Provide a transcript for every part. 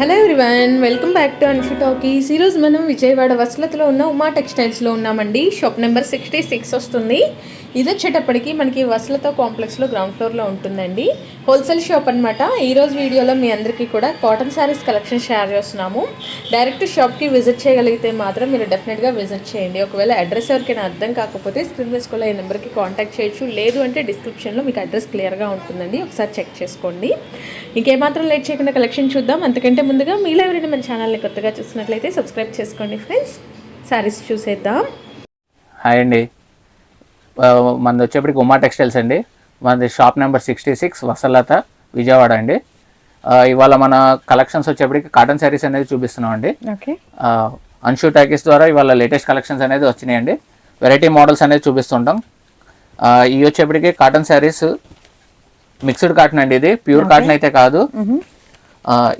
Hello everyone welcome back to Anshu talkies ఈరోజు మనం విజయవాడ వసలతలో ఉన్న ఉమా టెక్స్టైల్స్లో ఉన్నామండి. షాప్ నెంబర్ సిక్స్టీ సిక్స్ వస్తుంది. ఇది వచ్చేటప్పటికి మనకి వసలత కాంప్లెక్స్లో గ్రౌండ్ ఫ్లోర్లో ఉంటుందండి. హోల్సేల్ షాప్ అనమాట ఈరోజు వీడియోలో మీ అందరికీ కూడా కాటన్ శారీస్ కలెక్షన్ షేర్ చేస్తున్నాము. డైరెక్ట్ షాప్కి విజిట్ చేయగలిగితే మాత్రం మీరు డెఫినెట్గా విజిట్ చేయండి. ఒకవేళ అడ్రస్ ఎవరికైనా అర్థం కాకపోతే స్క్రీన్ వేసుకోలే ఈ నెంబర్కి కాంటాక్ట్ చేయొచ్చు. లేదు అంటే డిస్క్రిప్షన్లో మీకు అడ్రస్ క్లియర్గా ఉంటుందండి. ఒకసారి చెక్ చేసుకోండి. ఇంకేమాత్రం లేట్ చేయకుండా కలెక్షన్ చూద్దాం. అంతకంటే ముందుగా మీలో ఎవరైనా మన ఛానల్ని కొత్తగా చూసినట్లయితే సబ్స్క్రైబ్ చేసుకోండి ఫ్రెండ్స్. శారీస్ చూసేద్దాం. హాయ్ అండి. మనది వచ్చేప్పటికి ఉమా టెక్స్టైల్స్ అండి. మనది షాప్ నెంబర్ సిక్స్టీ సిక్స్ వసలత విజయవాడ అండి. ఇవాళ మన కలెక్షన్స్ వచ్చేప్పటికి కాటన్ శారీస్ అనేది చూపిస్తున్నాం అండి. అన్షు టాకీస్ ద్వారా ఇవాళ లేటెస్ట్ కలెక్షన్స్ అనేది వచ్చినాయండి. వెరైటీ మోడల్స్ అనేది చూపిస్తుంటాం. ఇవి వచ్చేప్పటికి కాటన్ శారీస్ మిక్స్డ్ కాటన్ అండి ఇది. ప్యూర్ కాటన్ అయితే కాదు.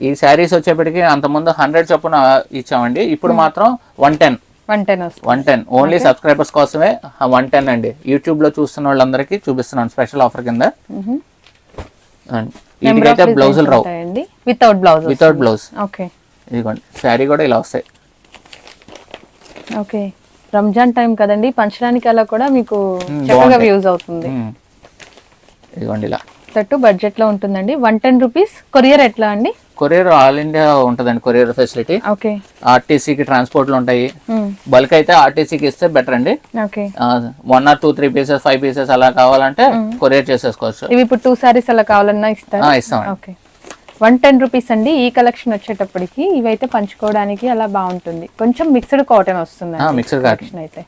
ఈ శారీస్ వచ్చేప్పటికి అంతకుముందు హండ్రెడ్ చొప్పున ఇచ్చామండి. ఇప్పుడు మాత్రం one ten. One ten one ten. Only subscribers కోసమే వన్ టెన్ అండి. యూట్యూబ్లో చూస్తున్న వాళ్ళందరికీ చూపిస్తున్నాను స్పెషల్ ఆఫర్ కింద. వీటికైతే బ్లౌజులు రావు. Without blouse without blouse okay ఇదిగోండి. శారీ కూడా ఇలా వస్తాయి. ఓకే రంజాన్ టైం కదండి. పంచడానికి అలా కూడా మీకు మ్మ్, చక్కగా. యూజ్ అవుతుంది. మ్మ్. ఇదిగోండి ఇలా. తట్టు బడ్జెట్లో ఉంటుందండి. One ten rupees. కొరియర్ ఎట్లా అండి? కొరియర్ ఆల్ ఇండియా ఉంటుందండి కొరియర్ ఫెసిలిటీ. ఓకే. ఆర్టీసీకి ట్రాన్స్పోర్ట్లు ఉంటాయి. బల్క్ అయితే ఆర్టీసీకి ఇస్తే బెటర్ అండి. Okay. One or two three pieces five pieces అలా కావాలంటే కొరియర్ చేసేసుకోవచ్చు. ఇవి ఇప్పుడు టూ సారీస్ అలా కావాలన్నా ఇస్తారా? ఆ, ఇస్తామండి. ఓకే. వన్ టెన్ రూపీస్ అండి. ఈ కలెక్షన్ వచ్చేటప్పటికి ఇవైతే పంచుకోవడానికి అలా బాగుంటుంది. కొంచెం మిక్స్డ్ కాటన్ వస్తుంది మిక్సర్ కాటన్ కలెక్షన్ అయితే.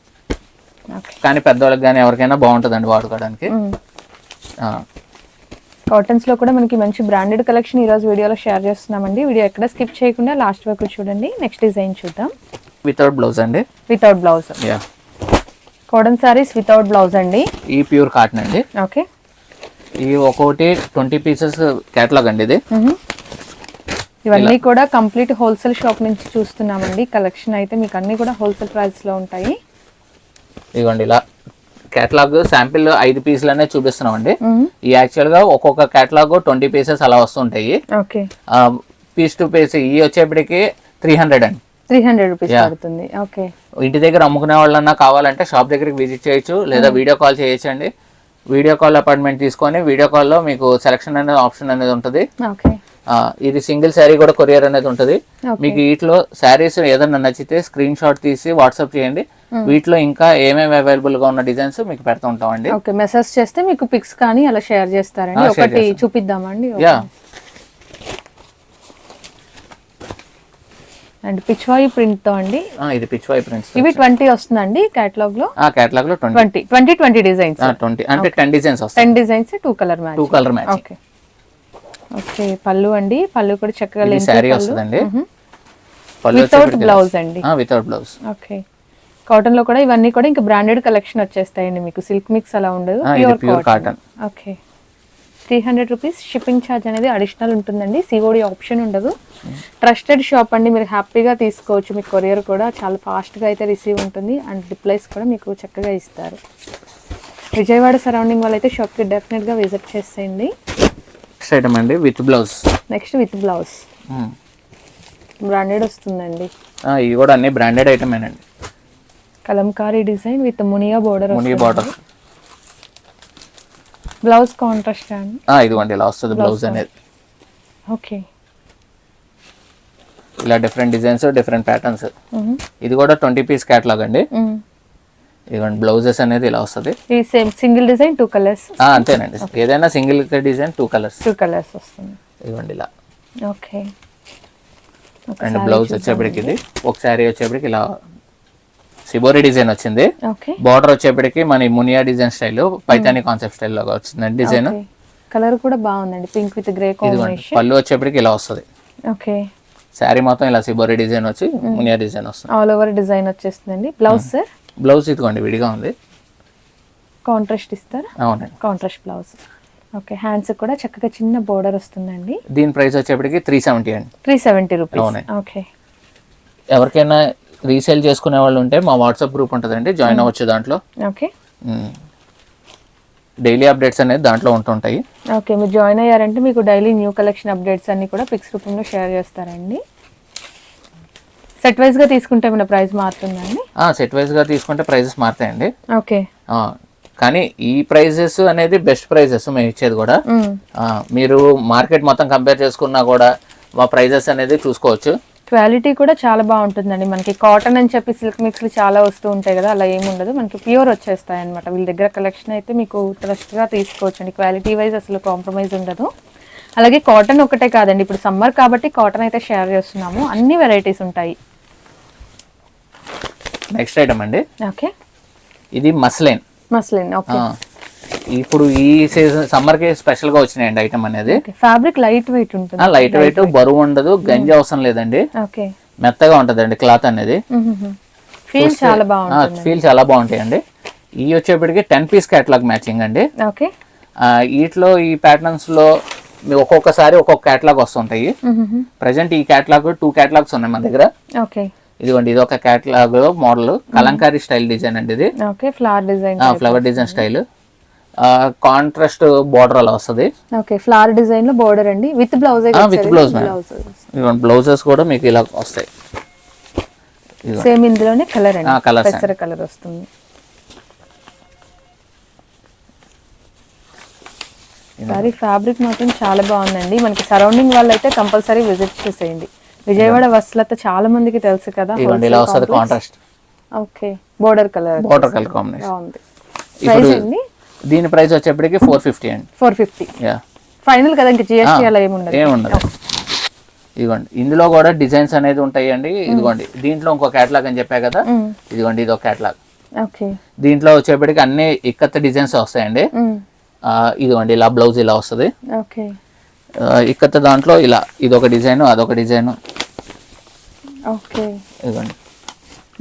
కానీ పెద్దవాళ్ళకి కానీ ఎవరికైనా బాగుంటుందండి వాడుకోవడానికి. ఆ, కాటన్స్లో కూడా మనకి మంచి బ్రాండెడ్ కలెక్షన్ ఈ రోజు వీడియోలో షేర్ చేస్తున్నామండి. వీడియో ఎక్కడ స్కిప్ చేయకుండా లాస్ట్ వరకు చూడండి. నెక్స్ట్ డిజైన్ చూద్దాం. వితౌట్ బ్లౌజ్ అండి? Without blouse yeah cotton saris without blouse అండి. ఈ ప్యూర్ కాటన్ అండి. ఓకే ఈ ఒక్కొక్కటి ట్వంటీ పీసెస్ కేటలాగ్ అండి ఇది. ఇవన్నీ కూడా కంప్లీట్ హోల్సేల్ షాప్ నుంచి చూస్తున్నామండి. కలెక్షన్ అయితే మీకు అన్ని కూడా హోల్సేల్ ప్రైస్లో ఉంటాయి. ఇదిగోండి ఇలా. కేటలాగ్ శాంపిల్ ఐదు పీసులు అనేది చూపిస్తున్నాం అండి ఈ యాక్చువల్గా ఒక్కొక్క కేటలాగ్ ట్వంటీ పీసెస్ అలా వస్తుంటాయి. ఓకే. పీస్ టు పీస్ ఈ వచ్చేప్పటికి త్రీ హండ్రెడ్ అండి. త్రీ హండ్రెడ్ రూపీస్ పడుతుంది. ఓకే. ఇంటి దగ్గర అమ్ముకునే వాళ్ళన్నా కావాలంటే షాప్ దగ్గరికి విజిట్ చేయొచ్చు లేదా వీడియో కాల్ చేయొచ్చు అండి వీడియో కాల్ అపాయింట్మెంట్ తీసుకొని వీడియో కాల్లో మీకు సెలక్షన్ అనేది ఆప్షన్ అనేది ఉంటుంది. ఇది సింగిల్ శారీ కూడా కొరియర్ అనేది ఉంటుంది. మీకు వీటిలో శారీస్ ఏదైనా నచ్చితే స్క్రీన్ షాట్ తీసి వాట్సాప్ చేయండి. వీటిలో ఇంకా ఏమేమి అవైలబుల్గా ఉన్న డిజైన్స్ మీకు పెడుతూ ఉంటామండి. ఓకే మెసేజ్ చేస్తే మీకు పిక్స్ కానీ అలా షేర్ చేస్తారండి. Share ఒకటి. చూపిద్దామండి. యా అండ్ పిచ్వాయి ప్రింట్తో అండి. ఇది పిచ్ వై ప్రింట్స్ ఇవి ట్వంటీ వస్తుందండి కేటలాగ్లో ఆ కేటలాగ్లో twenty twenty twenty designs twenty అంటే టెన్ డిజైన్స్ వస్తాయి. Ten designs two colour match two colour match okay okay పళ్ళు అండి. పళ్ళు కూడా చక్కగా ఇది శారీ వస్తుందండి. వితౌట్ బ్లౌజ్ అండి. వితౌట్ బ్లౌజ్ ఓకే కాటన్లో కూడా ఇవన్నీ కూడా ఇంకా బ్రాండెడ్ కలెక్షన్ వచ్చేస్తాయండి మీకు. సిల్క్ మిక్స్ అలా ఉండదు. ఇది pure cotton. Okay. Three hundred rupees shipping charge అనేది అడిషనల్ ఉంటుందండి. సిఓడి ఆప్షన్ ఉండదు. ట్రస్టెడ్ షాప్ అండి. మీరు హ్యాపీగా తీసుకోవచ్చు. మీ కొరియర్ కూడా చాలా ఫాస్ట్గా అయితే రిసీవ్ ఉంటుంది. అండ్ రిప్లైస్ కూడా మీకు చక్కగా ఇస్తారు. విజయవాడ సరౌండింగ్ వాళ్ళైతే షాప్కి డెఫినెట్గా విజిట్ చేసేయండి. నెక్స్ట్ ఐటమ్ అండి with blouse. Next with blouse. Branded వస్తుందండి. ఇవి కూడా అన్ని branded ఐటమేనండి Kalamkari design with Muniya border Muni border blouse contrast అండి. ఇదిగోండి ఇలా వస్తుంది బ్లౌజ్ అనేది. ఓకే ఇలా డిఫరెంట్ డిజైన్స్ డిఫరెంట్ ప్యాటర్న్స్ ఇది కూడా ట్వంటీ పీస్ క్యాటలాగ్ అండి. ఇదిగోండి బ్లౌజెస్ అనేది ఇలా వస్తుంది. ఈ same single design two colours ఆ, అంతేనండి. ఏదైనా single design two colours two colours వస్తుంది. ఇదిగోండి ఇలా. ఓకే అండ్ బ్లౌజ్ వచ్చేప్పటికి ఇది. ఒక శారీ వచ్చేప్పటికి ఇలా సిబోరి డిజైన్ వచ్చింది. ఓకే. బార్డర్ వచ్చేప్పటికి మన Muniya design style Paithani concept style లాగా వచ్చిందండి డిజైన్ కలర్ కూడా బాగుందండి. పింక్ విత్ గ్రే కాంబినేషన్ పళ్ళు వచ్చేప్పటికి ఇలా వస్తుంది. ఓకే. శారీ మొత్తం ఇలా సిబోరి డిజైన్ వచ్చి మునియా డిజైన్ వస్తుంది. ఆల్ ఓవర్ డిజైన్ వచ్చేస్తుందండి. బ్లౌజ్ సార్ బ్లౌజ్ ఇదిగోండి విడిగా ఉంది. కాంట్రాస్ట్ ఇస్తారా? అవునండి. కాంట్రాస్ట్ బ్లౌజ్ ఓకే హ్యాండ్స్ కూడా చక్కగా చిన్న బోర్డర్ వస్తుందండి. దీని ప్రైస్ వచ్చేప్పటికి త్రీ సెవెంటీ అండి. Three seventy rupees. ఓకే ఎవరికైనా రీసేల్ చేసుకునే వాళ్ళు ఉంటే మా వాట్సాప్ గ్రూప్ ఉంటుందండి జాయిన్ అవ్వచ్చు దాంట్లో. ఓకే. డైలీ అప్డేట్స్ అనేది దాంట్లో ఉంటుంటాయి. ఓకే మీరు జాయిన్ అయ్యారంటే మీకు డైలీ న్యూ కలెక్షన్ అప్డేట్స్ అన్ని కూడా పిక్స్ రూపంలో షేర్ చేస్తారండి. సెట్ వైజ్గా తీసుకుంటే ఏమైనా ప్రైస్ మారుతుందండి? సెట్ వైజ్గా తీసుకుంటే ప్రైజెస్ మారుతాయండి. ఓకే. ఆ, కానీ ఈ ప్రైజెస్ అనేది బెస్ట్ ప్రైజెస్ మేము ఇచ్చేది కూడా. మీరు మార్కెట్ మొత్తం కంపేర్ చేసుకున్నా కూడా మా ప్రైజెస్ అనేది చూసుకోవచ్చు. క్వాలిటీ కూడా చాలా బాగుంటుందండి. మనకి కాటన్ అని చెప్పి సిల్క్ మిక్స్లు చాలా వస్తూ ఉంటాయి కదా అలా ఏమి ఉండదు. మనకి ప్యూర్ వచ్చేస్తాయి అనమాట వీళ్ళ దగ్గర కలెక్షన్ అయితే మీకు ట్రస్ట్గా తీసుకోవచ్చు అండి క్వాలిటీ వైజ్ అసలు కాంప్రమైజ్ ఉండదు. అలాగే కాటన్ ఒకటే కాదండి. ఇప్పుడు సమ్మర్ కాబట్టి కాటన్ అయితే షేర్ చేస్తున్నాము. అన్ని వెరైటీస్ ఉంటాయి. నెక్స్ట్ ఐటమ్ అండి. ఓకే ఇది మస్లైన్ మస్లిన్ ఓకే ఇప్పుడు ఈ సీజన్ సమ్మర్కి స్పెషల్గా వచ్చినాయండి ఐటమ్ అనేది. ఫ్యాబ్రిక్ లైట్ వెయిట్ ఉంటుంది. లైట్ వెయిట్ బరువు ఉండదు గంజి అవసరం లేదండి. మెత్తగా ఉంటుందండి క్లాత్ అనేది. ఫీల్ చాలా బాగుంటుంది ఫీల్ చాలా బాగుంటాయండి. ఈ వచ్చేప్పటికి టెన్ పీస్ క్యాటలాగ్ మ్యాచింగ్ అండి. ఓకే వీటిలో ఈ ప్యాటర్న్స్లో ఒక్కొక్కసారి ఒక్కొక్క క్యాటలాగ్ వస్తుంటాయి. ప్రజెంట్ ఈ క్యాటలాగ్ టూ క్యాటలాగ్స్ ఉన్నాయి మన దగ్గర. ఓకే ఇదిగోండి ఇది ఒక catalogue model Kalamkari style design అండి ఇది. Flower design flower design style contrast border అలా వస్తుంది. ఓకే ఫ్లవర్ డిజైన్లో బోర్డర్ అండి. విత్ బ్లౌజ్ విత్ బ్లౌజ్ ఇదిగోండి బ్లౌజెస్ కూడా మీకు ఇలా వస్తాయి. సేమ్ ఇందులోనే కలర్ అండి. పెసర కలర్ వస్తుంది. సారీ ఫ్యాబ్రిక్ మాత్రం చాలా బాగుందండి. మనకి సరౌండింగ్ వాళ్ళు అయితే కంపల్సరీ విజిట్ చేసేయండి. విజయవాడ వస్లత చాలా మందికి తెలుసు కదా ఇలా వస్తుంది contrast okay border colour border colour combination బాగుంది. ప్రైస్ అండి? దీని ప్రైస్ వచ్చేప్పటికి ఫోర్ ఫిఫ్టీ అండి. ఫోర్ ఫిఫ్టీ యా ఫైనల్ కదా ఇంకా జిఎస్టీ అలా ఏముండదు. ఏముండదు ఇదిగోండి ఇందులో కూడా డిజైన్స్ అనేది ఉంటాయండి. ఇదిగోండి దీంట్లో ఇంకో క్యాటలాగ్ అని చెప్పా కదా. ఇదిగోండి ఇది ఒక క్యాటలాగ్ ఓకే దీంట్లో వచ్చేప్పటికి అన్ని ఇక్కత్త డిజైన్స్ వస్తాయండి. ఆ, ఇదిగోండి ఇలా బ్లౌజ్ ఇలా వస్తుంది. ఇక్కత్త దాంట్లో ఇలా ఇది ఒక డిజైన్ అదొక డిజైన్. ఓకే ఇదిగోండి.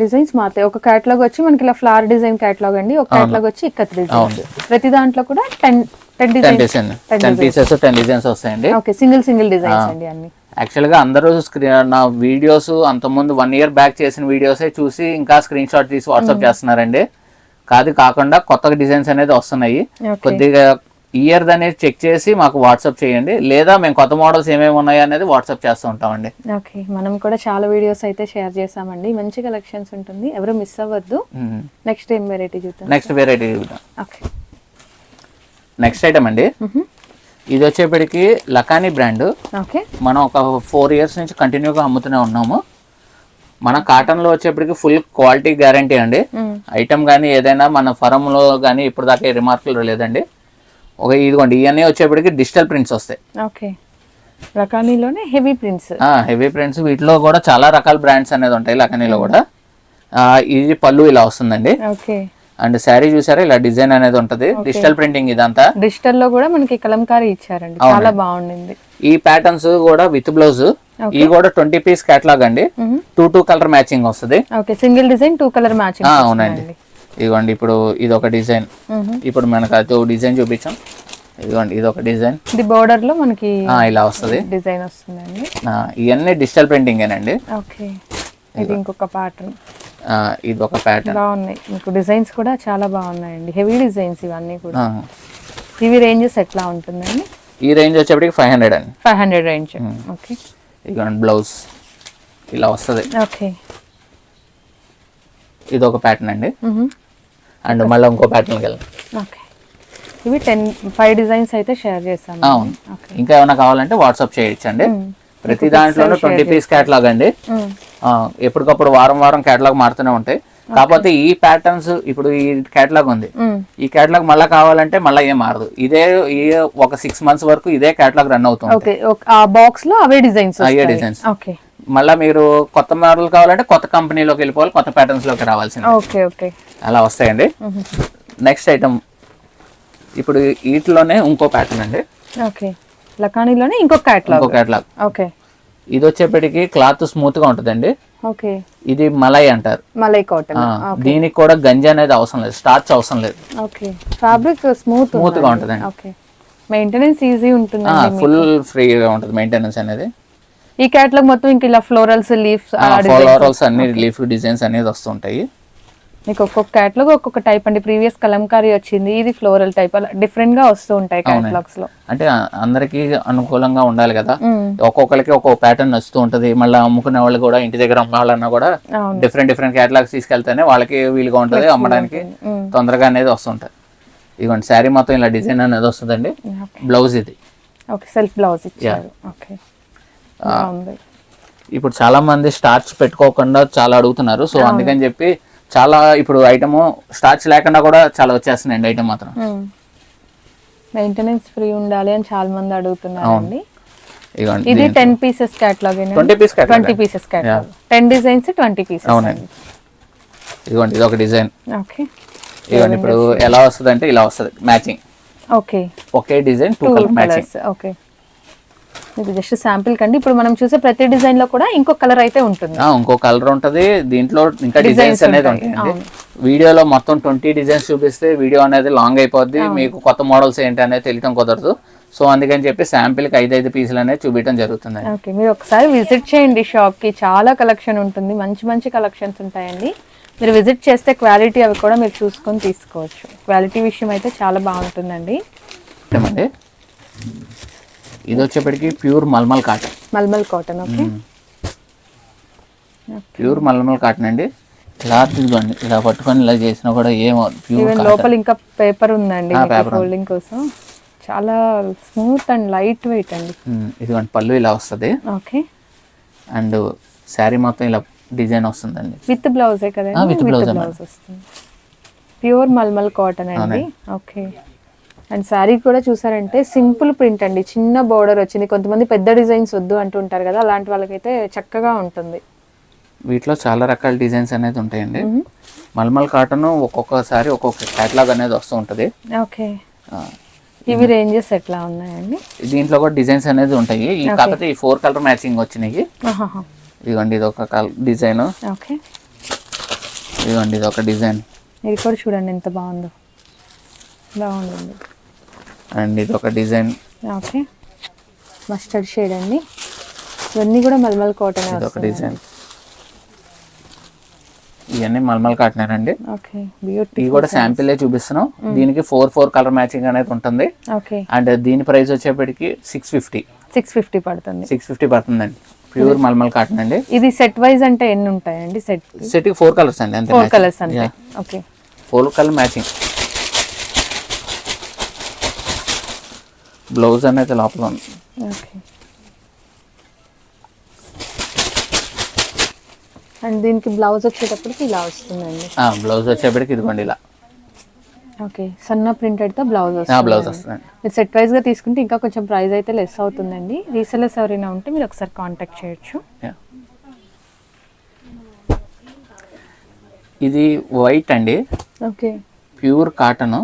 డిజైన్స్ మారుతాయి. ఒక కేటలాగ్ వచ్చి మనకి ఇలా ఫ్లవర్ డిజైన్ కేటలాగ్ అండి. ఒక కేటలాగ్ వచ్చి ఇక్కత్ డిజైన్. ప్రతి దాంట్లో కూడా ten ten design ten pieces ten designs వస్తాయండి. ఓకే సింగిల్ సింగిల్ డిజైన్స్ అండి అన్ని. యాక్చువల్గా అందరూ స్క్రీన్ నా వీడియోస్ అంతకుముందు వన్ ఇయర్ బ్యాక్ చేసిన వీడియోసే చూసి ఇంకా స్క్రీన్ షాట్ తీసి వాట్సాప్ చేస్తున్నారండి. కాదు కాకుండా కొత్త డిజైన్స్ అనేది వస్తున్నాయి. కొద్దిగా ఇయర్ అనేది చెక్ చేసి మాకు వాట్సాప్ చేయండి. లేదా మేము కొత్త మోడల్స్ ఏమేమి ఉన్నాయి అనేది వాట్సాప్ చేస్తూ ఉంటామండి. ఓకే మనం కూడా చాలా వీడియోస్ అయితే షేర్ చేసామండి మంచి కలెక్షన్స్ ఉంటుంది. ఎవరు మిస్ అవ్వద్దు. నెక్స్ట్ ఏం వెరైటీ చూద్దాం? Next variety okay. Next item అండి. ఇది వచ్చేప్పటికి లకానీ బ్రాండ్. ఓకే. మనం ఒక ఫోర్ ఇయర్స్ నుంచి కంటిన్యూగా అమ్ముతూనే ఉన్నాము. మన కాటన్లో వచ్చేప్పటికి ఫుల్ క్వాలిటీ గ్యారంటీ అండి. ఐటమ్ కానీ ఏదైనా మన ఫరంలో కానీ ఇప్పుడు దాకా రిమార్కులు లేదండి. ఒక ఇదిగోండి ఇవన్నీ వచ్చేప్పటికి డిజిటల్ ప్రింట్స్ వస్తాయి. ఓకే. రకానీలోనే హెవీ ప్రింట్స్ హెవీ ప్రింట్స్ వీటిలో కూడా చాలా రకాల బ్రాండ్స్ అనేది ఉంటాయి లకనీలో కూడా. ఇది పళ్ళు ఇలా వస్తుందండి. ఓకే. అండ్ శారీ చూసారా ఇలా డిజైన్ అనేది ఉంటుంది. డిజిటల్ ప్రింటింగ్ ఇదంతా. డిజిటల్లో కూడా మనకి కలంకారీ ఇచ్చారండి. చాలా బాగుండింది. ఈ ప్యాటర్న్స్ కూడా విత్ బ్లౌజ్ ఈ కూడా ట్వంటీ పీస్ కేటలాగ్ అండి. టూ టూ కలర్ మ్యాచింగ్ వస్తుంది. Okay. Single design two colour matching అవునండి. ఇదిగోండి ఇప్పుడు ఇది ఒక డిజైన్ ఇప్పుడు మనకు అది డిజైన్ చూపించాం. ఇదిగోండి ఇది ఒక డిజైన్. ఇది బోర్డర్లో మనకి ఇలా వస్తుంది. డిజైన్ వస్తుందండి. ఇవన్నీ డిజిటల్ ప్రింటింగ్ ఏనండి ఓకే ఇది ఇంకొక ప్యాటర్న్. ఇది ఒక ప్యాటర్న్. బాగున్నాయి. మీకు డిజైన్స్ కూడా చాలా బాగున్నాయండి. హెవీ డిజైన్స్ ఇవన్నీ కూడా. ఇవి రేంజెస్ ఎట్లా ఉంటుందండి? ఈ రేంజ్ వచ్చేప్పటికి ఫైవ్ హండ్రెడ్ అండి. Five hundred range. ఓకే. ఇదిగోండి బ్లౌజ్. ఇలా వస్తుంది. ఓకే. ఇది ఒక ప్యాటర్న్ అండి. అండ్ మళ్ళీ ఇంకో ప్యాటర్న్కి వెళ్ళాం ఓకే. ఇవి టెన్ ఫైవ్ డిజైన్స్ అయితే షేర్ చేస్తాను అవును. ఇంకా ఏమైనా కావాలంటే వాట్సాప్ చేయొచ్చండి ప్రతి దాంట్లోనూ ట్వంటీ పీస్ క్యాటలాగ్ అండి. ఆ, ఎప్పటికప్పుడు వారం వారం క్యాటలాగ్ మారుతూనే ఉంటాయి. కాకపోతే ఈ ప్యాటర్న్స్ ఇప్పుడు ఈ క్యాటలాగ్ ఉంది. ఈ క్యాటలాగ్ మళ్ళీ కావాలంటే మళ్ళీ ఏం మారదు. ఇదే ఈ ఒక సిక్స్ మంత్స్ వరకు ఇదే క్యాటలాగ్ రన్ అవుతుంది బాక్స్లో అవే డిజైన్స్ అయ్యే డిజైన్స్ ఓకే మళ్ళీ మీరు కొత్త మోడల్ కావాలంటే కొత్త కంపెనీలోకి వెళ్ళిపోవాలి కొత్త ప్యాటర్న్స్లోకి రావాల్సింది. ఓకే ఓకే అలా వస్తాయండి. నెక్స్ట్ ఐటమ్ ఇప్పుడు వీటిలోనే ఇంకో ప్యాటర్న్ అండి. ఓకే. లకానీలోనే ఇంకొక క్యాట్లాగ్ ఇంకో క్యాటలాగ్ ఓకే. ఇది వచ్చేప్పటికి క్లాత్ స్మూత్గా ఉంటుందండి. ఓకే. ఇది మలై అంటారు. మలై కాటన్ దీనికి కూడా గంజి అనేది అవసరం లేదు స్టార్చ్ అవసరం లేదు. ఓకే. ఫ్యాబ్రిక్ స్మూత్ స్మూత్గా ఉంటుందండి. ఓకే. మెయింటెనెన్స్ ఈజీ ఉంటుంది ఫుల్ ఫ్రీగా ఉంటుంది మెయింటెనెన్స్ అనేది. ఈ క్యాట్లాగ్ మొత్తం ఇంక ఇలా ఫ్లోరల్స్ లీఫ్స్ ఫ్లోరల్స్ అన్ని లీఫ్ డిజైన్స్ అనేది వస్తుంటాయి. మీకు ఒక్కొక్క క్యాటలాగ్ ఒక్కొక్క టైప్ అండి. ప్రీవియస్ కలంకారీ వచ్చింది ఇది ఫ్లోరల్ టైప్ అలా డిఫరెంట్గా వస్తూ ఉంటాయి క్యాటలాగ్స్లో. అంటే అందరికీ అనుకూలంగా ఉండాలి కదా. ఒక్కొక్కరికి ఒక్కొక్క ప్యాటర్న్ వస్తూ ఉంటది. మళ్ళీ అమ్ముకునే వాళ్ళు కూడా ఇంటి దగ్గర అమ్మాలన్నా కూడా. డిఫరెంట్ డిఫరెంట్ క్యాటలాగ్స్ తీసుకెళ్తేనే వాళ్ళకి వీలుగా ఉంటది అమ్మడానికి మ్మ్. తొందరగా అనేది వస్తుంటది ఇదిగోండి శారీ మొత్తం ఇలా డిజైన్ అనేది వస్తుందండి. బ్లౌజ్ ఇది. ఓకే సెల్ఫ్ బ్లౌజ్ ఇచ్చారు. ఓకే. ఇప్పుడు చాలా మంది స్టార్చ్ పెట్టుకోకుండా చాలా అడుగుతున్నారు. సో అందుకని చెప్పి చాలా ఇప్పుడు ఐటమ్ స్టార్చ్ లేకుండా కూడా చాలా వచ్చేస్తున్నాయండి ఐటమ్ మాత్రం. మెయింటెనెన్స్ ఫ్రీ ఉండాలి అని చాలా మంది అడుగుతున్నారండి. ఇది ten pieces catalogue twenty piece twenty pieces catalogue ten designs twenty pieces అవునండి. ఇదిగోండి ఇది ఒక డిజైన్ ఓకే. ఇదిగోండి ఇప్పుడు ఎలా వస్తుంది అంటే ఇలా వస్తుంది మ్యాచింగ్ ఓకే. ఒకే design two colour matching okay. ఇది జస్ట్ శాంపిల్ కండి. ఇప్పుడు మనం చూసే ప్రతి డిజైన్లో కూడా ఇంకో కలర్ అయితే ఉంటుంది. ఇంకో కలర్ ఉంటది. దీంట్లో ఇంకా డిజైన్స్ అనేది ఉంటాయి, వీడియోలో మొత్తం ట్వంటీ డిజైన్స్ చూపిస్తే వీడియో అనేది లాంగ్ అయిపోద్ది. మీకు కొత్త మోడల్స్ ఏంటి అనేది తెలియడం కుదరదు. సో అందుకని చెప్పి శాంపిల్కి ఐదు ఐదు పీసులు అనేది చూపించడం జరుగుతుంది ఓకే మీరు ఒకసారి విజిట్ చేయండి షాప్కి. చాలా కలెక్షన్ ఉంటుంది. మంచి మంచి కలెక్షన్స్ ఉంటాయండి. మీరు విజిట్ చేస్తే క్వాలిటీ అవి కూడా మీరు చూసుకొని తీసుకోవచ్చు. క్వాలిటీ విషయం అయితే చాలా బాగుంటుందండి. ఇది వచ్చేప్పటికి pure mulmul cotton. Mulmul cotton okay. Pure mulmul cotton అండి. క్లాత్ ఇదిగోండి ఇలా పట్టుకొని ఇలా చేసినా కూడా ఏమో ప్యూర్ లోపల ఇంకా పేపర్ ఉందండి. ఫోల్డింగ్ కోసం. చాలా స్మూత్ అండ్ లైట్ వెయిట్ అండి. ఇదిగోండి పళ్ళు ఇలా వస్తుంది. ఓకే. అండ్ శారీ మొత్తం ఇలా డిజైన్ వస్తుందండి. విత్ బ్లౌజే కదండి? ఏ బ్లౌజ్ వస్తుంది. ప్యూర్ మల్మల్ కాటన్ అండి. ఓకే. అండ్ శారీ కూడా చూసారంటే సింపుల్ ప్రింట్ అండి. చిన్న బోర్డర్ వచ్చింది. కొంతమంది పెద్ద డిజైన్స్ వద్దు అంటుంటారు కదా అలాంటి వాళ్ళకైతే చక్కగా ఉంటుంది. వీటిలో చాలా రకాల డిజైన్స్ అనేది ఉంటాయండి. మల్మల్ కాటన్ ఒక్కొక్కసారి ఒక్కొక్క క్యాటలాగ్ అనేది వస్తూ ఉంటుంది. ఓకే. ఇవి రేంజెస్ ఎట్లా ఉన్నాయండి? దీంట్లో కూడా డిజైన్స్ అనేది ఉంటాయి. ఈ కాకపోతే ఈ ఫోర్ కలర్ మ్యాచింగ్ వచ్చినాయి. ఇదిగోండి ఇది ఒక డిజైన్ ఓకే. ఇదిగోండి ఇది ఒక డిజైన్ ఇది కూడా చూడండి ఎంత బాగుందో. బాగుందండి అండ్ ఇది ఒక డిజైన్. ఓకే. మస్టర్డ్ షేడ్ అండి. ఇవన్నీ కూడా మల్మల్ కాటన్ ఇది ఒక డిజైన్. ఇవన్నీ మల్మల్ కాటన్ అండి ఓకే బ్యూటీ కూడా శాంపిలే చూపిస్తున్నాం. దీనికి ఫోర్ ఫోర్ కలర్ మ్యాచింగ్ అనేది ఉంటుంది. ఓకే. అండ్ దీని ప్రైస్ వచ్చేప్పటికి సిక్స్ ఫిఫ్టీ. సిక్స్ ఫిఫ్టీ పడుతుంది. సిక్స్ ఫిఫ్టీ పడుతుందండి. ప్యూర్ మల్మల్ కాటన్ అండి ఇది సెట్ వైజ్ అంటే ఎన్ని ఉంటాయండి? సెట్ సెట్ ఫోర్ కలర్స్ అండి అంతే ఫోర్ కలర్స్ అంతే. Okay. Four colour matching blouse అనేది లోపల ఉంది. ఓకే. అండ్ దీనికి బ్లౌజ్ వచ్చేటప్పటికి ఇలా వస్తుందండి. బ్లౌజ్ వచ్చేప్పటికి ఇదిగోండి ఇలా. ఓకే. సన్న ప్రింటెడ్తో బ్లౌజ్ వస్తుంది బ్లౌజ్ వస్తుందండి. మీరు సెట్ వైజ్గా తీసుకుంటే ఇంకా కొంచెం ప్రైస్ అయితే లెస్ అవుతుందండి. రీసెలర్స్ ఎవరైనా ఉంటే మీరు ఒకసారి కాంటాక్ట్ చేయొచ్చు. ఇది వైట్ అండి. Okay. Pure cotton.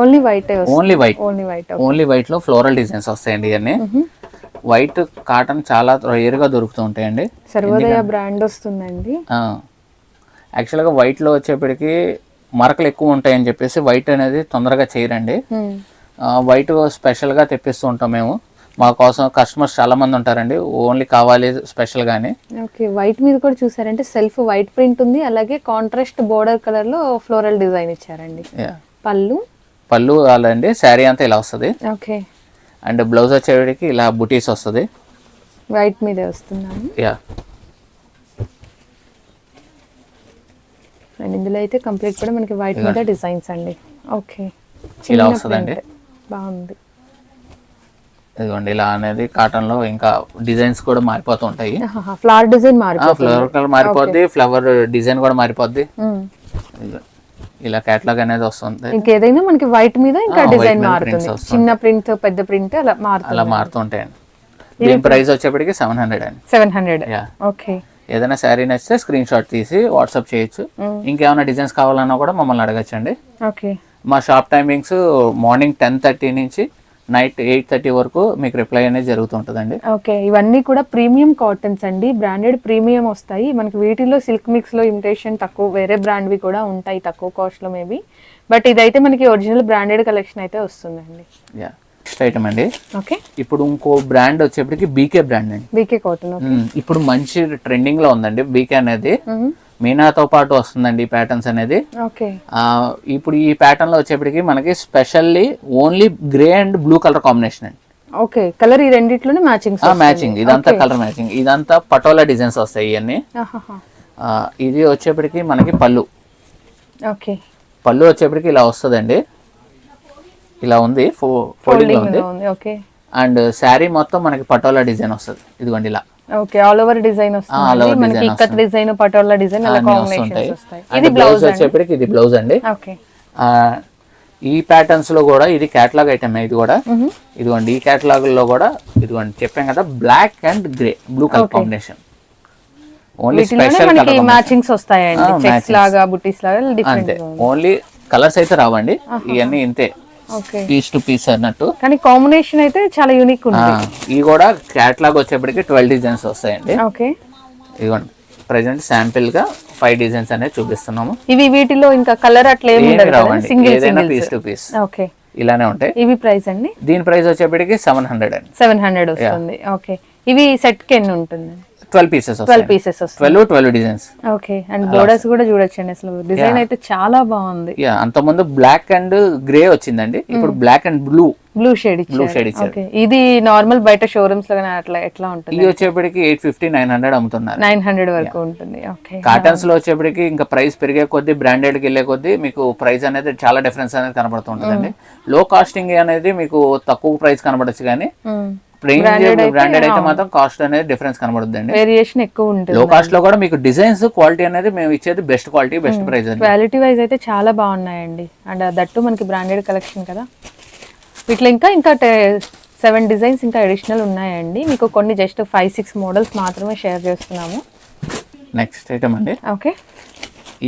Only white only white. Only white only వైట్లో ఫ్లోరల్ డిజైన్స్ వస్తాయండి ఇవన్నీ. వైట్ కాటన్ చాలా రేర్గా దొరుకుతూ ఉంటాయండి. సర్వోదయ బ్రాండ్ వస్తుందండి. యాక్చువల్గా వైట్లో వచ్చేప్పటికి మరకలు ఎక్కువ ఉంటాయని చెప్పేసి వైట్ అనేది తొందరగా చేయరండి. వైట్ స్పెషల్గా తెప్పిస్తూ ఉంటాం మేము. మా కోసం కస్టమర్స్ చాలా మంది ఉంటారండి. ఓన్లీ కావాలి స్పెషల్ గానీ. ఓకే వైట్ మీద కూడా చూసారంటే సెల్ఫ్ వైట్ ప్రింట్ ఉంది. అలాగే కాంట్రాస్ట్ బోర్డర్ కలర్లో ఫ్లోరల్ డిజైన్ ఇచ్చారండి. పళ్ళు. పళ్ళు అలాండి శారీ అంతా ఇలా వస్తుంది. ఓకే. అండ్ బ్లౌజ్ వచ్చేటికి ఇలా బుటీస్ వస్తుంది. వైట్ మీదే వస్తున్నాను. యా అండ్ ఇందులో అయితే కంప్లీట్ కూడా మనకి వైట్ మీద డిజైన్స్ అండి. ఓకే. ఇలా వస్తుందండి. బాగుంది. ఇదిగోండి ఇలా అనేది కాటన్లో ఇంకా డిజైన్స్ కూడా మారిపోతూ ఉంటాయి. ఫ్లవర్ డిజైన్ మారిపోతుంది. ఫ్లవర్ కలర్ మారిపోద్ది ఫ్లవర్ డిజైన్ కూడా మారిపోద్ది. ఇలా క్యాట్లాగ్ అనేది వస్తుంది. ఇంకేదైనా మనకి వైట్ మీద ఇంకా డిజైన్ మారుతుంది. చిన్న ప్రింట్ పెద్ద ప్రింట్ అలా మారుతుంది అలా మారుతూ ఉంటాయండి దీని ప్రైస్ వచ్చేప్పటికి సెవెన్ హండ్రెడ్ అండి. సెవెన్ హండ్రెడ్ ఓకే ఏదైనా శారీ నచ్చితే స్క్రీన్ షాట్ తీసి వాట్సాప్ చేయొచ్చు. ఇంకేమైనా డిజైన్స్ కావాలన్నా కూడా మమ్మల్ని అడగచ్చండి. ఓకే మా shop timings morning ten thirty నుంచి నైట్ ఎయిట్ థర్టీ వరకు మీకు రిప్లై అనేది జరుగుతుంటుందండి. ఓకే ఇవన్నీ కూడా ప్రీమియం కాటన్స్ అండి. బ్రాండెడ్ ప్రీమియం వస్తాయి. మనకి వీటిలో సిల్క్ మిక్స్లో ఇమిటేషన్ తక్కువ వేరే బ్రాండ్వి కూడా ఉంటాయి తక్కువ కాస్ట్లో మేబీ. బట్ ఇదైతే మనకి ఒరిజినల్ బ్రాండెడ్ కలెక్షన్ అయితే వస్తుందండి. యా నెక్స్ట్ ఐటమ్ అండి. ఓకే. ఇప్పుడు ఇంకో బ్రాండ్ వచ్చేప్పటికి బీకే బ్రాండ్ అండి. BK cotton. ఇప్పుడు మంచి ట్రెండింగ్లో ఉందండి. బీకే అనేది. మీనాతో పాటు వస్తుందండి ఈ ప్యాటర్న్స్ అనేది. ఇప్పుడు ఈ ప్యాటర్న్లో వచ్చేప్పటికి మనకి specially only grey and blue colour combination అండి. ఓకే. కలర్ ఈ రెండిట్లోనే మ్యాచింగ్ మ్యాచింగ్ ఇదంతా కలర్ మ్యాచింగ్ ఇదంతా పటోలా డిజైన్స్ వస్తాయి ఇవన్నీ ఇది వచ్చేప్పటికి మనకి పళ్ళు. ఓకే. పళ్ళు వచ్చేప్పటికి ఇలా వస్తుందండి. ఇలా ఉంది. ఫోల్డింగ్ ఉంది. అండ్ శారీ మొత్తం మనకి పటోలా డిజైన్ వస్తుంది. ఇదిగోండి ఇలా. ఓకే ఆల్ ఓవర్ డిజైన్ వస్తుంది మనకి ఇక్కత్ డిజైన్ పటోలా డిజైన్ అలా కాంబినేషన్స్ వస్తాయి. అండ్. బ్లౌజ్ వచ్చేప్పటికి ఇది బ్లౌజ్ అండి. ఓకే. ఆ, ఈ ప్యాటర్న్స్లో కూడా ఇది కేటలాగ్ ఐటమ్ ఇది కూడా? ఇదిగోండి ఈ కేటలాగ్లో కూడా ఇదిగోండి చెప్పాం కదా black and grey blue colour combination only special matchings వస్తాయండి. Checks matchings. లాగా బుటీస్ లాగా డిఫరెంట్ ఓన్లీ కలర్స్ అయితే రావండి. ఇవన్నీ ఇంతే. పీస్ టు పీస్ అన్నట్టు. కానీ కాంబినేషన్ అయితే చాలా యూనిక్ ఉంది. ఇవి కూడా కేటలాగ్ వచ్చేప్పటికి ట్వెల్వ్ డిజైన్స్ వస్తాయండి. ఓకే ఇదిగోండి ప్రజెంట్ శాంపిల్గా ఫైవ్ డిజైన్స్ అనేది చూపిస్తున్నాము. ఇవి వీటిలో ఇంకా కలర్ అట్లా ఏదైనా పీస్ టు పీస్ ఓకే ఇలానే ఉంటాయి. ఇవి ప్రైస్ అండి? దీని ప్రైస్ వచ్చేప్పటికి సెవెన్ హండ్రెడ్ అండి. సెవెన్ హండ్రెడ్ వస్తుంది. ఓకే ఇవి సెట్కి ఎన్ని ఉంటుంది twelve pieces twelve pieces twelve twelve designs okay and borders కూడా చూడొచ్చండి అసలు. డిజైన్ అయితే చాలా బాగుంది. యా అంతకుముందు బ్లాక్ అండ్ గ్రే వచ్చిందండి. ఇప్పుడు black and blue blue shade blue shade ఇచ్చారు. ఇది నార్మల్ బయట షోరూమ్స్లో అట్లా ఎట్లా ఉంటుంది? ఇది వచ్చేప్పటికి ఎయిట్ ఫిఫ్టీ నైన్ హండ్రెడ్ అమ్ముతున్నారు. నైన్ హండ్రెడ్ వరకు ఉంటుంది. ఓకే కాటన్స్లో వచ్చేప్పటికి ఇంకా ప్రైస్ పెరిగే కొద్దీ బ్రాండెడ్కి వెళ్ళే కొద్దీ మీకు ప్రైస్ అనేది చాలా డిఫరెన్స్ అనేది కనబడుతుంటుందండి. లో కాస్టింగ్ అనేది మీకు తక్కువ ప్రైస్ కనబడచ్చు కానీ రేంజ్ బ్రాండెడ్ అయితే మాత్రం కాస్ట్ అనేది డిఫరెన్స్ కనబడుతుందండి. వేరియేషన్ ఎక్కువ ఉంటుంది లో కాస్ట్లో కూడా మీకు డిజైన్స్ క్వాలిటీ అనేది మేము ఇచ్చేది best quality best price quality wise అయితే చాలా బాగున్నాయండి. అండ్ దట్టు మనకి బ్రాండెడ్ కలెక్షన్ కదా. వీటిలో ఇంకా ఇంకా సెవెన్ డిజైన్స్ ఇంకా అడిషనల్ ఉన్నాయండి. మీకు కొన్ని జస్ట్ ఫైవ్ సిక్స్ మోడల్స్ మాత్రమే షేర్ చేస్తున్నాము. నెక్స్ట్ ఐటమ్ అండి. ఓకే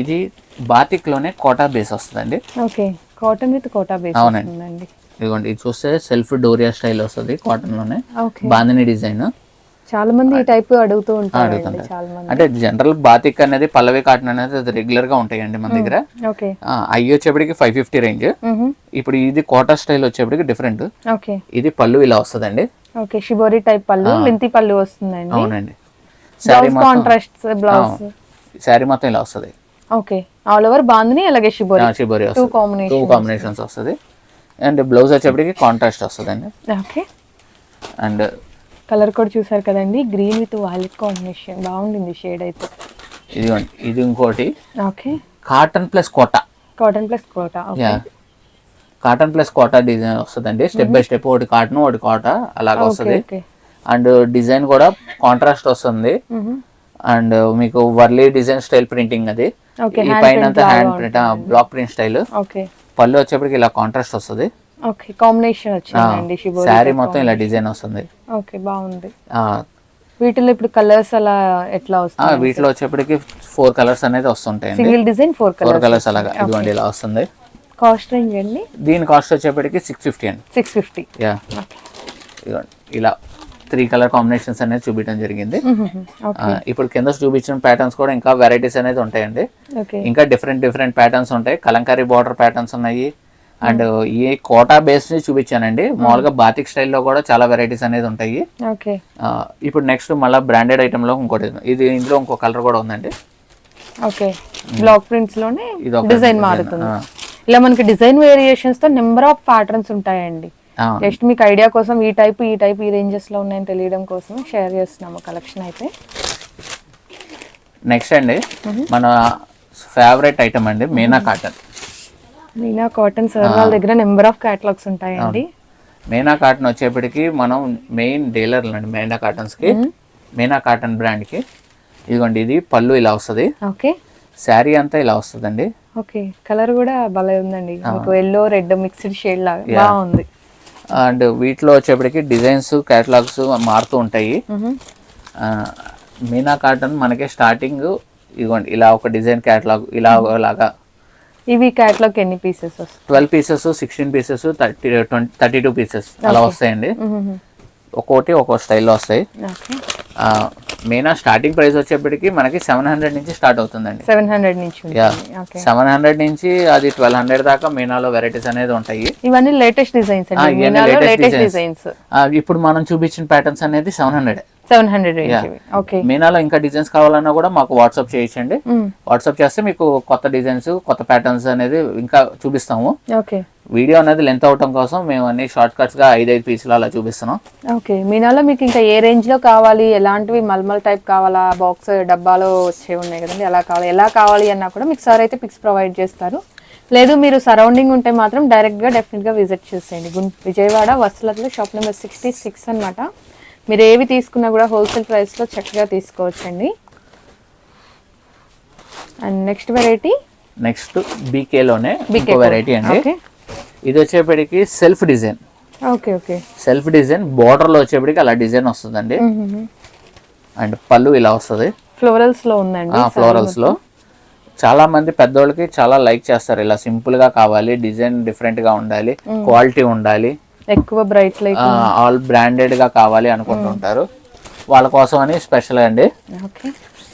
ఇది బాతిక్లోనే కోటా బేస్ వస్తుందండి. Okay cotton with Kota base అవునండి. ఇదిగోండి ఇది చూస్తే సెల్ఫ్ డోరియా స్టైల్ వస్తుంది కాటన్లోనే బాందిని డిజైన్. చాలా మంది ఈ టైప్ అడుగుతూ మంది అంటే జనరల్ బాతిక్ అనేది పల్లవి కాటన్ అనేది రెగ్యులర్గా ఉంటాయండి మన దగ్గర. అవి వచ్చేప్పటికి ఫైవ్ ఫిఫ్టీ రేంజ్. ఇప్పుడు ఇది కోటా స్టైల్ వచ్చేప్పటికి డిఫరెంట్ ఓకే. ఇది పళ్ళు ఇలా వస్తుందండి. ఓకే షిబోరి టైప్ పళ్ళు లింతి పళ్ళు వస్తుందండి. అవునండి. మొత్తం కాంట్రాస్ట్ బ్లౌజ్ మొత్తం ఇలా వస్తుంది. ఓకే. ఆల్ ఓవర్ బాందిని అలాగే షిబోరి షిబోరి టూ కాంబినేషన్స్ వస్తుంది. అండ్ బ్లౌజ్ వచ్చేప్పటికి కాంట్రాస్ట్ వస్తుందండి. ఓకే. అండ్ కలర్ కూడా చూసారు కదండి గ్రీన్ విత్ వైలెట్ కాంబినేషన్. బాగుండింది షేడ్ అయితే. ఇదిగోండి ఇది ఇంకోటి. Okay. Cotton plus Kota cotton plus Kota okay. Cotton plus Kota design వస్తుందండి. స్టెప్ బై స్టెప్ ఒకటి కాటన్ ఒకటి కోటా అలాగ వస్తుంది. అండ్ డిజైన్ కూడా కాంట్రాస్ట్ వస్తుంది. అండ్ మీకు వర్లీ డిజైన్ స్టైల్ ప్రింటింగ్ అది. ఓకే ఈ పైన hand print block print style okay పళ్ళు వచ్చేప్పటికి ఇలా కాంట్రాస్ట్ వస్తుంది. ఓకే కాంబినేషన్ వచ్చిందండి శారీ మొత్తం ఇలా డిజైన్ వస్తుంది. ఓకే బాగుంది. వీటిలో ఇప్పుడు కలర్స్ అలా ఎట్లా వస్తాయి? వీటిలో వచ్చేప్పటికి ఫోర్ కలర్స్ అనేది వస్తుంటాయండి. Single design four four colour colours అలాగా. ఇదిగోండి ఇలా వస్తుంది. కాస్ట్ రేంజ్ అండి? దీని కాస్ట్ వచ్చేప్పటికి సిక్స్ ఫిఫ్టీ అండి. సిక్స్ ఫిఫ్టీ యా ఇదిగోండి ఇలా త్రీ కలర్ కాంబినేషన్స్ అనేది చూపించడం జరిగింది. ఇప్పుడు కింద చూపించిన ప్యాటర్న్స్ కూడా ఇంకా వెరైటీస్ అనేది ఉంటాయండి. ఓకే. ఇంకా డిఫరెంట్ డిఫరెంట్ ప్యాటర్న్స్ ఉంటాయి. కలంకారీ బార్డర్ ప్యాటర్న్స్ ఉన్నాయి. అండ్ ఈ కోటా బేస్ని చూపించానండి. మామూలుగా బాతిక్ స్టైల్లో కూడా చాలా వెరైటీస్ అనేది ఉంటాయి. ఇప్పుడు నెక్స్ట్ మళ్ళీ బ్రాండెడ్ ఐటెంలో ఇంకోటి ఇది ఇందులో ఇంకో కలర్ కూడా ఉందండి. ఓకే. బ్లాక్ ప్రింట్స్లోనే డిజైన్ మారుతుంది. ఇలా మనకి డిజైన్ వేరియేషన్స్తో నెంబర్ ఆఫ్ ప్యాటర్న్స్ ఉంటాయండి. జస్ట్ మీకు ఐడియా కోసం ఈ టైప్ ఈ టైప్ ఈ రేంజెస్లో ఉన్నాయని తెలియడం కోసం షేర్ చేస్తున్నాము కలెక్షన్ అయితే. నెక్స్ట్ అండి మన ఫేవరెట్ ఐటమ్ అండి Meena cotton Meena cotton sir వాళ్ళ దగ్గర నెంబర్ ఆఫ్ క్యాటలాగ్స్ ఉంటాయండి. మీనా కాటన్ వచ్చేప్పటికి మనం మెయిన్ డీలర్లు అండి మీనా కాటన్స్కి మీనా కాటన్ బ్రాండ్కి. ఇదిగోండి ఇది పళ్ళు ఇలా వస్తుంది. ఓకే. శారీ అంతా ఇలా వస్తుందండి. ఓకే. కలర్ కూడా భలే ఉందండి. ఎల్లో రెడ్ మిక్స్డ్ షేడ్ లాగా బాగుంది. అండ్ వీటిలో వచ్చేప్పటికి డిజైన్స్ కేటలాగ్స్ మారుతూ ఉంటాయి. మీనా కాటన్ మనకి స్టార్టింగ్ ఇదిగోండి ఇలా ఒక డిజైన్ కేటలాగ్ ఇలా లాగా ఇవి క్యాటలాగ్ ఎన్ని pieces twelve pieces sixteen pieces thirty twenty thirty two pieces అలా వస్తాయండి. ఒక్కోటి ఒక్కో స్టైల్లో వస్తాయి. మెయిన్ స్టార్టింగ్ ప్రైస్ వచ్చేప్పటికి మనకి సెవెన్ హండ్రెడ్ నుంచి స్టార్ట్ అవుతుందండి. సెవెన్ హండ్రెడ్ నుంచి సెవెన్ హండ్రెడ్ నుంచి అది ట్వెల్వ్ హండ్రెడ్ దాకా మీనాలో వెరైటీస్ అనేది ఉంటాయి. ఇవన్నీ లేటెస్ట్ డిజైన్స్ లేటెస్ట్. డిజైన్స్ ఇప్పుడు మనం చూపించిన ప్యాటర్న్స్ అనేది seven hundred seven hundred okay మీనాలో ఇంకా డిజైన్స్ కావాలన్నా కూడా మాకు వాట్సాప్ చేయించండి. వాట్సాప్ చేస్తే మీకు కొత్త డిజైన్స్ కొత్త ప్యాటర్న్స్ అనేది ఇంకా చూపిస్తాము. ఓకే వీడియో అనేది లెంత్ అవటం కోసం మేము అన్ని షార్ట్ కట్స్గా ఐదైదు పీసులు అలా చూపిస్తున్నాం. ఓకే మీనాలో మీకు ఇంకా ఏ రేంజ్లో కావాలి? ఎలాంటివి మల్మల్ టైప్ కావాలా? బాక్స్ డబ్బాలో వచ్చే ఉన్నాయి కదండి. ఎలా కావాలి? ఎలా కావాలి అన్నా కూడా మీకు సార్ అయితే పిక్స్ ప్రొవైడ్ చేస్తారు. లేదు మీరు సరౌండింగ్ ఉంటే మాత్రం డైరెక్ట్గా డెఫినెట్గా విజిట్ చేసేయండి. విజయవాడ వసలతలో షాప్ నెంబర్ సిక్స్టీ సిక్స్ అనమాట మీరు ఏవి తీసుకున్నా కూడా హోల్సేల్ ప్రైస్లో చక్కగా తీసుకోవచ్చండి. And next variety? నెక్స్ట్ బీకేలోనే ఇంకో వెరైటీ అండి. ఇది వచ్చేప్పటికి self design. Okay okay. Self design border లో వచ్చేప్పటికి అలా డిజైన్ వస్తుందండి. అండ్ పళ్ళు ఇలా వస్తుంది. ఫ్లోరల్స్లో ఉందండి ఫ్లోరల్స్లో చాలా మంది పెద్దోళ్ళకి చాలా లైక్ చేస్తారు. ఇలా సింపుల్గా కావాలి డిజైన్ డిఫరెంట్గా ఉండాలి క్వాలిటీ ఉండాలి. ఎక్కువ బ్రైట్ లైట్ ఆల్ బ్రాండెడ్గా కావాలి అనుకుంటుంటారు వాళ్ళ కోసం అని స్పెషల్ అండి. ఓకే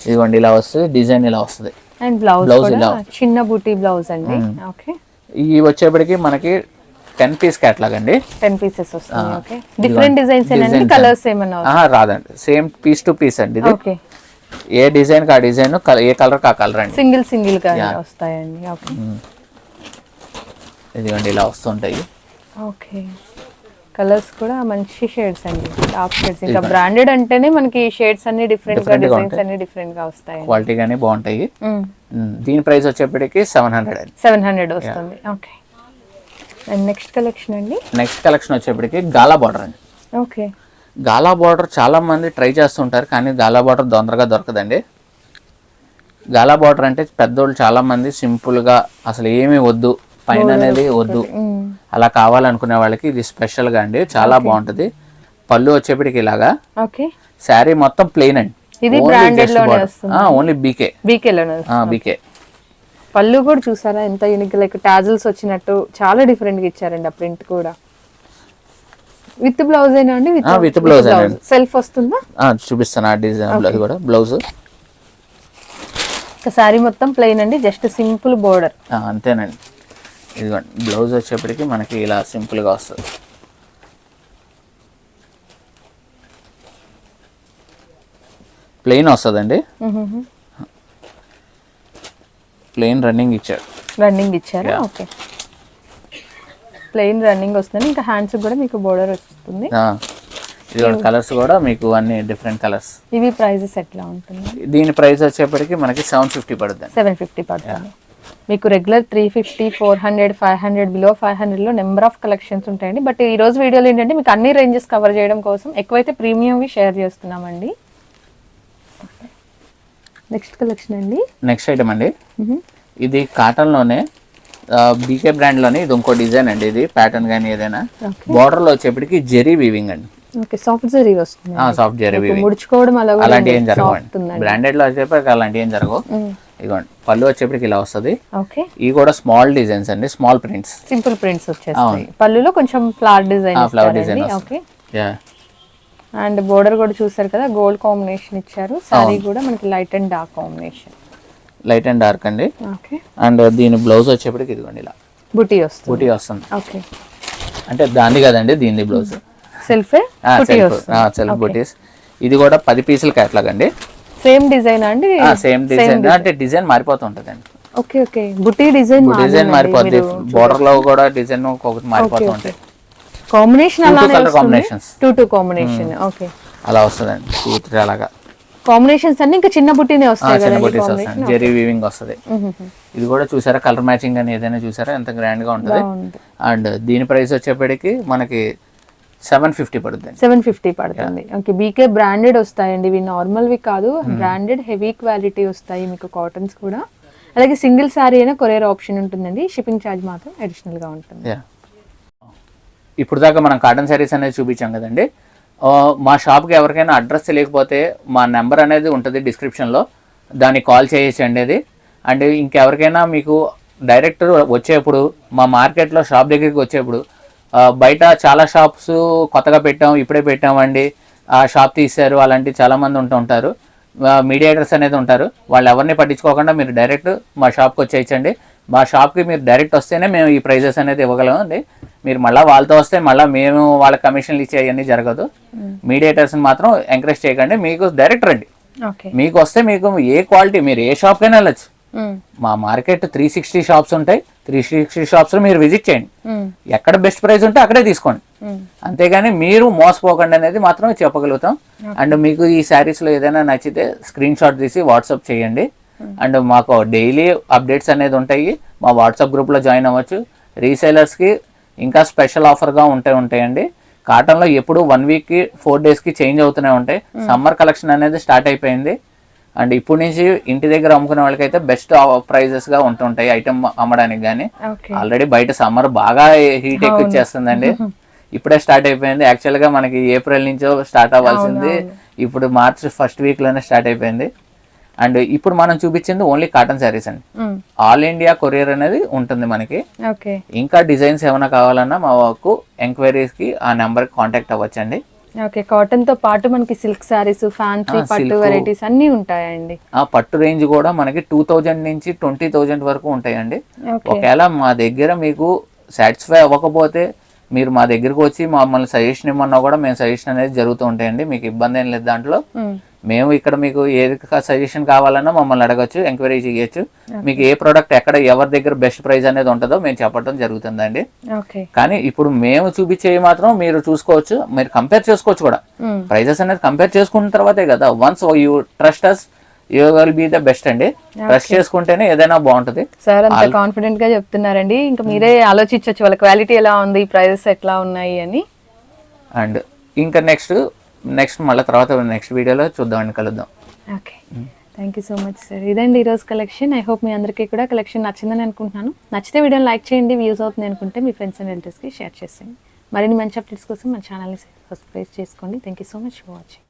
ఇదిగోండి ఇలా వస్తుంది డిజైన్ ఇలా వస్తుంది. And blouse. చిన్న బూటీ బ్లౌజ్ అండి. ఓకే ఇవి వచ్చేప్పటికి మనకి టెన్ పీస్ క్యాట్లాగ్ అండి. టెన్ పీసెస్ వస్తుంది. ఓకే డిఫరెంట్ డిజైన్స్ కలర్స్ ఏమన్నా రాదండి. సేమ్ పీస్ టు పీస్ అండి ఇది. ఓకే ఏ డిజైన్ కా డిజైన్ ఏ కలర్ కా కలర్ అండి. సింగిల్ సింగిల్గా వస్తాయండి. ఓకే ఇదిగోండి ఇలా వస్తుంటాయి. ఓకే కలర్స్ కూడా మంచి షేడ్స్ అండి. Dark shades. ఇంకా బ్రాండెడ్ అంటేనే మనకి షేడ్స్ అన్ని డిఫరెంట్గా డిజైన్స్ అన్ని డిఫరెంట్గా వస్తాయి క్వాలిటీ కానీ బాగుంటాయి. దీని ప్రైస్ వచ్చేప్పటికి సెవెన్ హండ్రెడ్ అండి. సెవెన్ హండ్రెడ్ వస్తుంది. ఓకే. అండ్ నెక్స్ట్ కలెక్షన్ అండి? నెక్స్ట్ కలెక్షన్ వచ్చేప్పటికి గాలా బార్డర్ అండి. ఓకే. గాలా బార్డర్ చాలా మంది ట్రై చేస్తుంటారు కానీ గాలా బార్డర్ తొందరగా దొరకదండి. గాలా బార్డర్ అంటే పెద్దోళ్ళు చాలా మంది సింపుల్గా అసలు ఏమీ వద్దు. పైన అనేది వద్దు. అలా కావాలనుకునే వాళ్ళకి ఇది స్పెషల్గా అండి. చాలా బాగుంటది. పళ్ళు వచ్చేప్పటికి ఇలాగా. ఓకే. శారీ మొత్తం ప్లెయిన్ అండి. ఇది branded లోనే వస్తుంది. ఓన్లీ బీకే బీకేలోనే బీకే పళ్ళు కూడా చూసారా? ఎంత యూనిక్ లైక్ టాజిల్స్ వచ్చినట్టు చాలా డిఫరెంట్గా ఇచ్చారండి ఆ ప్రింట్ కూడా. విత్ బ్లౌజ్ ఏనా అండి? With blouse ఏనండి. సెల్ఫ్ వస్తుందా? చూపిస్తాను ఆ డిజైన్ అది కూడా. బ్లౌజ్ ఒక శారీ మొత్తం ప్లెయిన్ అండి. జస్ట్ సింపుల్ బోర్డర్ అంతేనండి. ఇదిగోండి బ్లౌజ్ వచ్చేప్పటికి మనకి ఇలా సింపుల్గా వస్తుంది. ప్లెయిన్ వస్తుందండి? ప్లెయిన్ రన్నింగ్ ఇచ్చాడు రన్నింగ్ ఇచ్చారా? ఓకే ప్లెయిన్ రన్నింగ్ వస్తుంది ఇంకా హ్యాండ్స్ కూడా మీకు బోర్డర్ వస్తుంది ఇదిగోండి కలర్స్ కూడా మీకు అన్ని డిఫరెంట్ కలర్స్ ఇవి ప్రైజెస్ ఎట్లా ఉంటుంది దీని ప్రైస్ వచ్చేప్పటికి మనకి సెవెన్ ఫిఫ్టీ పడుతుంది సెవెన్ ఫిఫ్టీ పడుతుంది. మీకు regular three fifty four hundred five hundred below five హండ్రెడ్లో నెంబర్ ఆఫ్ కలెక్షన్స్ ఉంటాయండి. బట్ ఈ రోజు వీడియోలో ఏంటంటే మీకు అన్ని రేంజెస్ కవర్ చేయడం కోసం ఎక్కువైతే ప్రీమియంవి షేర్ చేస్తున్నామండి. నెక్స్ట్ కలెక్షన్ అండి. నెక్స్ట్ ఐటమ్ అండి. ఇది కాటన్లోనే బీకే బ్రాండ్లోనే ఇది ఇంకో డిజైన్ అండి. ఇది ప్యాటర్న్ కానీ ఏదైనా. బార్డర్లో వచ్చేప్పటికి జెరీ వీవింగ్ అండి. ఓకే సాఫ్ట్ జరీ వస్తుంది. సాఫ్ట్ జెరీ వీవింగ్ ముడుచుకోవడం అలాంటి ఏం ఉందండి. బ్రాండెడ్లో వచ్చేప్పటికి అలాంటి ఏం జరగవు. ఇదిగోండి పళ్ళు వచ్చేప్పటికి ఇలా వస్తుంది. ఓకే. ఇవి కూడా స్మాల్ డిజైన్స్ అండి స్మాల్ ప్రింట్స్ సింపుల్ ప్రింట్స్ వచ్చేస్తాయి. పళ్ళులో కొంచెం flower design flower design okay. Yeah and border కూడా చూసారు కదా గోల్డ్ కాంబినేషన్ ఇచ్చారు. సారీ కూడా మనకి light and dark combination light and dark అండి. ఓకే. అండ్ దీని బ్లౌజ్ వచ్చేప్పటికి ఇదిగోండి ఇలా. బుటీ వస్తుంది. బూటీ వస్తుంది. ఓకే. అంటే దాన్ని కదండి దీని బ్లౌజ్ సెల్ఫే సెల్ఫ్ బూటీస్ ఇది కూడా పది పీసులు క్యాట్లాగ్ అండి. సేమ్ డిజైన్ అండి? Same design. అంటే డిజైన్ మారిపోతూ ఉంటుందండి ఓకే ఓకే. బుటీ డిజైన్ డిజైన్ మారిపోద్ది. బోర్డర్లో కూడా డిజైన్ ఒక్కొక్కటి మారిపోతూ ఉంటాయి. Combination colour combinations. Two two combination okay. అలా వస్తుందండి. టూ త్రీ అలాగా. కాంబినేషన్స్ అన్ని ఇంకా చిన్న బుట్టినే వస్తాయి చిన్న బూటీస్ వస్తాయి జెరీ వీవింగ్ వస్తుంది. ఇది కూడా చూసారా? కలర్ మ్యాచింగ్ అని ఏదైనా చూసారా? ఎంత గ్రాండ్గా ఉంటుంది. అండ్ దీని ప్రైస్ వచ్చేప్పటికి మనకి సెవెన్ ఫిఫ్టీ పడుతుంది సెవెన్ ఫిఫ్టీ పడుతుంది. ఓకే బీకే బ్రాండెడ్ వస్తాయండి. ఇవి నార్మల్వి కాదు. బ్రాండెడ్ హెవీ క్వాలిటీ వస్తాయి మీకు కాటన్స్ కూడా. అలాగే సింగిల్ శారీ అయినా కొరియర్ ఆప్షన్ ఉంటుందండి. షిప్పింగ్ ఛార్జ్ మాత్రం అడిషనల్గా ఉంటుంది ఇప్పుడు దాకా మనం కాటన్ శారీస్ అనేది చూపించాం కదండి. మా షాప్కి ఎవరికైనా అడ్రస్ తెలియకపోతే మా నెంబర్ అనేది ఉంటుంది డిస్క్రిప్షన్లో దానికి కాల్ చేయొచ్చండి అది. అండ్ ఇంకెవరికైనా మీకు డైరెక్ట్ వచ్చేప్పుడు మా మార్కెట్లో షాప్ దగ్గరికి వచ్చేప్పుడు బయట చాలా షాప్స్ కొత్తగా పెట్టాం ఇప్పుడే పెట్టామండి. ఆ షాప్ తీశారు అలాంటి చాలా మంది ఉంటూ ఉంటారు. మీడియేటర్స్ అనేది ఉంటారు. వాళ్ళు ఎవరిని పట్టించుకోకుండా మీరు డైరెక్ట్ మా షాప్కి వచ్చేయచ్చండి. మా షాప్కి మీరు డైరెక్ట్ వస్తేనే మేము ఈ ప్రైజెస్ అనేది ఇవ్వగలం అండి మీరు మళ్ళీ వాళ్ళతో వస్తే మళ్ళీ మేము వాళ్ళ కమిషన్లు ఇచ్చే అవన్నీ జరగదు. మీడియేటర్స్ని మాత్రం ఎంకరేజ్ చేయకండి. మీకు డైరెక్ట్ రండి. ఓకే. మీకు వస్తే మీకు ఏ క్వాలిటీ మీరు ఏ షాప్కైనా వెళ్ళచ్చు. మా మార్కెట్ త్రీ సిక్స్టీ షాప్స్ ఉంటాయి. త్రీ సిక్స్టీ షాప్స్ మీరు విజిట్ చేయండి. ఎక్కడ బెస్ట్ ప్రైస్ ఉంటే అక్కడే తీసుకోండి. అంతేగాని మీరు మోసపోకండి అనేది మాత్రం చెప్పగలుగుతాం. అండ్ మీకు ఈ శారీస్లో ఏదైనా నచ్చితే స్క్రీన్ షాట్ తీసి వాట్సాప్ చేయండి. అండ్ మాకు డైలీ అప్డేట్స్ అనేది ఉంటాయి. మా వాట్సాప్ గ్రూప్లో జాయిన్ అవ్వచ్చు. రీసేలర్స్కి ఇంకా స్పెషల్ ఆఫర్గా ఉంటే ఉంటాయండి. కాటన్లో ఎప్పుడు వన్ వీక్కి ఫోర్ డేస్కి చేంజ్ అవుతూనే ఉంటాయి. సమ్మర్ కలెక్షన్ అనేది స్టార్ట్ అయిపోయింది. అండ్ ఇప్పుడు నుంచి ఇంటి దగ్గర అమ్ముకునే వాళ్ళకైతే బెస్ట్ ప్రైజెస్గా ఉంటుంటాయి ఐటమ్ అమ్మడానికి కానీ ఆల్రెడీ బయట సమ్మర్ బాగా హీట్ ఎక్కువ చేస్తుందండి ఇప్పుడే స్టార్ట్ అయిపోయింది. యాక్చువల్గా మనకి ఏప్రిల్ నుంచో స్టార్ట్ అవ్వాల్సింది. ఇప్పుడు మార్చ్ ఫస్ట్ వీక్లోనే స్టార్ట్ అయిపోయింది. అండ్ ఇప్పుడు మనం చూపించింది ఓన్లీ కాటన్ శారీస్ అండి. ఆల్ ఇండియా కొరియర్ అనేది ఉంటుంది మనకి. ఇంకా డిజైన్స్ ఏమైనా కావాలన్నా మా వాకు ఎంక్వైరీస్కి ఆ నెంబర్ కాంటాక్ట్ అవ్వచ్చండి. ఓకే కాటన్తో పాటు మనకి సిల్క్ శారీస్ ఫ్యాన్సీ పట్టు. వెరైటీస్ అన్ని ఉంటాయండి. ఆ పట్టు రేంజ్ కూడా మనకి టూ థౌజండ్ నుంచి ట్వంటీ థౌజండ్ వరకు ఉంటాయండి. ఒకవేళ మా దగ్గర మీకు సాటిస్ఫై అవ్వకపోతే మీరు మా దగ్గరకు వచ్చి మమ్మల్ని సజెషన్ ఇమ్మన్నా కూడా మేము సజెషన్ అనేది జరుగుతూ ఉంటాయండి. మీకు ఇబ్బంది ఏం లేదు దాంట్లో. మేము ఇక్కడ మీకు ఏది సజెషన్ కావాలన్నా మమ్మల్ని అడగచ్చు ఎంక్వైరీ చేయొచ్చు. మీకు ఏ ప్రోడక్ట్ ఎక్కడ ఎవరి దగ్గర బెస్ట్ ప్రైస్ అనేది ఉంటుందో మేము చెప్పడం జరుగుతుందండి. కానీ ఇప్పుడు మేము చూపించేవి మాత్రం మీరు చూసుకోవచ్చు మీరు కంపేర్ చేసుకోవచ్చు కూడా. ప్రైజెస్ అనేది కంపేర్ చేసుకున్న తర్వాతే కదా once you trust us you will be the best అండి. ట్రస్ట్ చేసుకుంటేనే ఏదైనా బాగుంటుంది. సార్ అంత కాన్ఫిడెంట్గా చెప్తున్నారండి. ఇంకా మీరే ఆలోచించవచ్చు వాళ్ళ క్వాలిటీ ఎలా ఉంది ప్రైజెస్ ఎట్లా ఉన్నాయి అని. అండ్ ఇంకా నెక్స్ట్ నెక్స్ట్ మళ్ళీ తర్వాత నెక్స్ట్ వీడియోలో చూద్దామండి కలుద్దాం. Okay. Thank you so much sir ఇదండి ఈరోజు కలెక్షన్ ఐ హోప్ మీ అందరికీ కూడా కలెక్షన్ నచ్చిందని అనుకుంటున్నాను. నచ్చితే వీడియోని లైక్ చేయండి వ్యూస్ అవుతుంది అనుకుంటే మీ ఫ్రెండ్స్ అండ్ రిలేటివ్స్కి షేర్ చేసేయండి. మరిన్ని మంచి అప్డేట్స్ కోసం మన ఛానల్ని సబ్స్క్రైబ్ చేసుకోండి. Thank you so much for watching